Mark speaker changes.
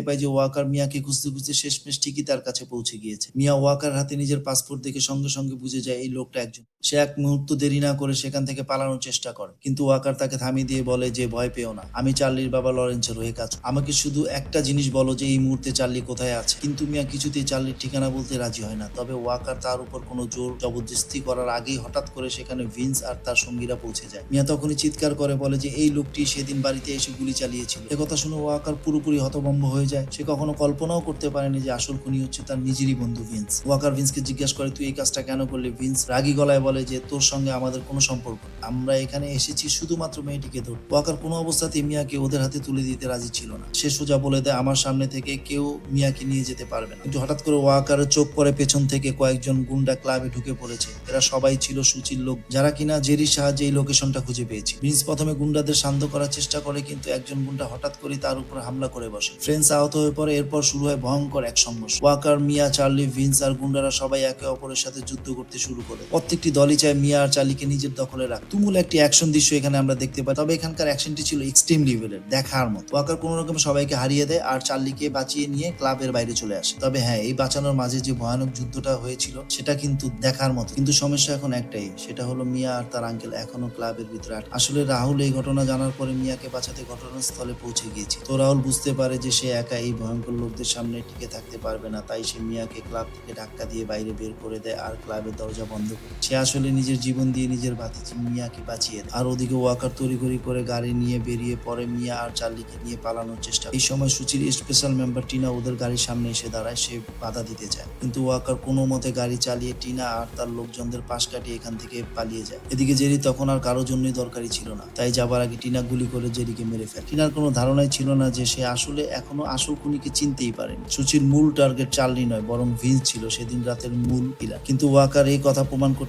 Speaker 1: দেখতে পায় যে ওয়াকার মিয়াকে খুঁজতে খুঁজতে শেষমেশ ঠিকই তার কাছে পৌঁছে গিয়েছে। মিয়া ওয়াকার হাতে নিজের পাসপোর্ট দেখে সঙ্গে সঙ্গে বুঝে যায় এই লোকটা একজন। সে এক মুহূর্ত দেরি না করে সেখান থেকে পালানোর চেষ্টা করে। কিন্তু ওয়াকার তাকে থামিয়ে দিয়ে বলে যে, ভয় পেও না। আমি চার্লির বাবা লরেন্সের হয়ে কাজ। আমাকে শুধু একটা জিনিস বলো যে, এই মুহূর্তে চার্লি কোথায় আছে? কিন্তু মিয়া কিছুতেই চার্লির ঠিকানা বলতে রাজি হয় না। তবে ওয়াকার তার উপর কোনো জোর জবরদস্তি করার আগেই হঠাৎ করে সেখানে ভিন্স আর তার সঙ্গীরা পৌঁছে যায়। মিয়া তখনই চিৎকার করে বলে যে, এই লোকটি সেদিন বাড়িতে এসে গুলি চালিয়েছিল। একথা শুনে ওয়াকার পুরোপুরি হতভম্ব হয়ে যায়, সে কখনো কল্পনাও করতে পারেনি যে আসল খুনি হচ্ছে তার নিজেরই বন্ধু ভিন্স। ওয়াকার ভিন্সকে জিজ্ঞাসা করে, তুই এই কাজটা কেন করলি? ভিন্স রাগী গলায় বলে যে, তোর সঙ্গে আমাদের কোনো সম্পর্ক আমরা এখানে এসেছি শুধুমাত্র মেয়েটিকে ধর ওয়াকার কোনো অবস্থাতেই মিয়াকে ওদের হাতে তুলে দিতে রাজি ছিল না। সে সোজা বলে দেয়, আমার সামনে থেকে কেউ মিয়াকে নিয়ে যেতে পারবে না। কিন্তু হঠাৎ করে ওয়াকারের চোখ পরে পেছন থেকে কয়েকজন গুন্ডা ক্লাবে ঢুকে পড়েছে। এরা সবাই ছিল সুচির লোক, যারা কিনা জেরির সাহায্যে এই লোকেশনটা খুঁজে পেয়েছে। ভিন্স প্রথমে গুন্ডাদের শান্ত করার চেষ্টা করে, কিন্তু একজন গুন্ডা হঠাৎ করে তার উপর হামলা করে বসে। ফ্রেন্স আহত হয়ে পড়ে, এরপর শুরু হয় ভয়ঙ্কর এক সংঘর্ষ। ওয়াকার, মিয়া, চার্লি, ভিন্স আর গুন্ডারা সবাই একে অপরের সাথে যুদ্ধ করতে শুরু করে। প্রত্যেকটি দলই চায় মিয়া আর চার্লিকে নিজের দখলে রাখ তুমুল একটি অ্যাকশন দৃশ্য এখানে আমরা দেখতে পাই। তবে এখানকার অ্যাকশনটি ছিল এক্সট্রিম লেভেলের, দেখার মতো। ওয়াকার কোনো রকম সবাইকে হারিয়ে দেয় আর চার্লিকে বাঁচিয়ে নিয়ে ক্লাবের বাইরে চলে আসে। তবে হ্যাঁ এই বাঁচানোর মাঝে যে ভয়ানক যুদ্ধটা হয়েছিল, সেটা কিন্তু দেখার মতো। কিন্তু সমস্যা এখন একটাই, সেটা হলো মিয়া আর তার আঙ্কেল এখনও ক্লাবের ভিতরে। আসলে রাহুল এই ঘটনা জানার পরে মিয়াকে বাঁচাতে ঘটনাস্থলে পৌঁছে গিয়েছে। তো রাহুল বুঝতে পারে যে সে একা এই ভয়ঙ্কর লোকদের সামনে টিকে থাকতে পারবে না। তাই সে মিয়াকে ক্লাব থেকে ধাক্কা দিয়ে বাইরে বের করে দেয় আর ক্লাবের দরজা বন্ধ করে। সে আসলে নিজের জীবন দিয়ে নিজের ভাতিজি মিয়াকে বাঁচিয়ে দেয়। আর ওদিকে ওয়াকার তড়িঘড়ি করে গাড়ি নিয়ে বেরিয়ে পরে মিয়া আর চার্লিকে নিয়ে পালানোর চেষ্টা এই সময় সুচির স্পেশাল মেম্বার টিনা ওদের গাড়ির সামনে এসে দাঁড়ায়, সে বাধা দিতে চায়। কিন্তু ওয়াকার কোনো মতে গাড়ি চালিয়ে টিনা আর তার লোকজনদের পাশ কাটিয়ে এখান থেকে পালিয়ে যায়। এদিকে জেরি তখন আর কারোর জন্যই দরকারি ছিল না। তাই যাবার আগে টিনা গুলি করে জেরিকে মেরে ফেলে। টিনার কোনো ধারণাই ছিল না যে সে আসলে এখনও আসল খুনিকে চিনতেই পারেন। সুচির মূল টার্গেট চার্লি নয়, বরং ভিন্স ছিল সেদিন রাতের মূল কিলার কিন্তু ওয়াকার এই কথা প্রমাণ করতে